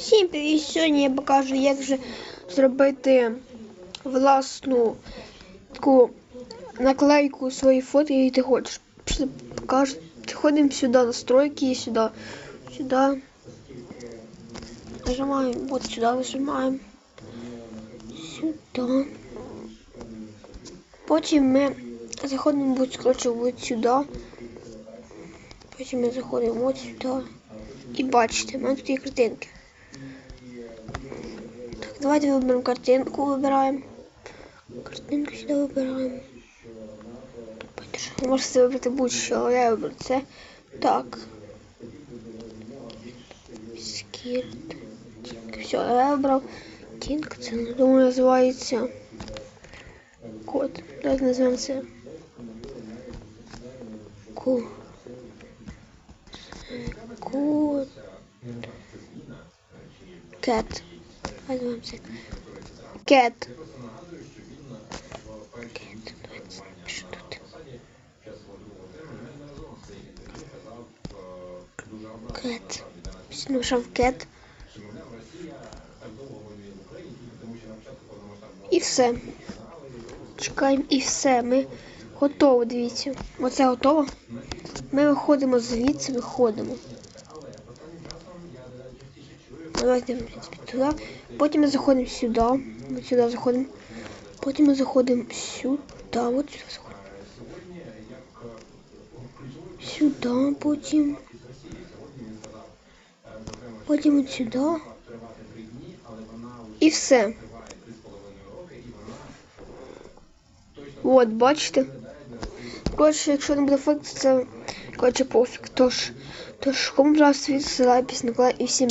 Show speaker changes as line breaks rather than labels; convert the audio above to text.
Всім привіт! Сьогодні я покажу, як же зробити власну таку наклейку своєї фото, які ти хочеш. Покажу. Приходимо сюди, настройки, сюди, сюди. Нажимаємо, от сюди нажимаємо. Сюди. Потім ми заходимо будь коротше, от сюди. Потім ми заходимо от сюди. І бачите, в мене тут є картинки. Давайте виберемо картинку, вибираємо. Картинку. Бачите, що Можете вибрати будь-що, я виберу це. Так. Скірт. Все, я вибрав Тінк, це думаю називається. Код. Давайте назвемо. Ку. Код. Кет. Це. Кет. Кет. Давайте напишу тут. Кет. Написав кет. І все. Чекаємо і все. Ми готові, дивіться. Оце готово. Ми виходимо звідси, виходимо. Давайте, в принципі, туди. Потім ми заходимо сюди. От сюди заходимо. Потім ми заходимо сюди. От сюди заходимо. Сюди потім. Потім от сюди. І все. От, бачите? Коротше, якщо не буде факт, це коротше пофіг. Тож, тож, кому, пожалуйста, від запись, Николай і всім.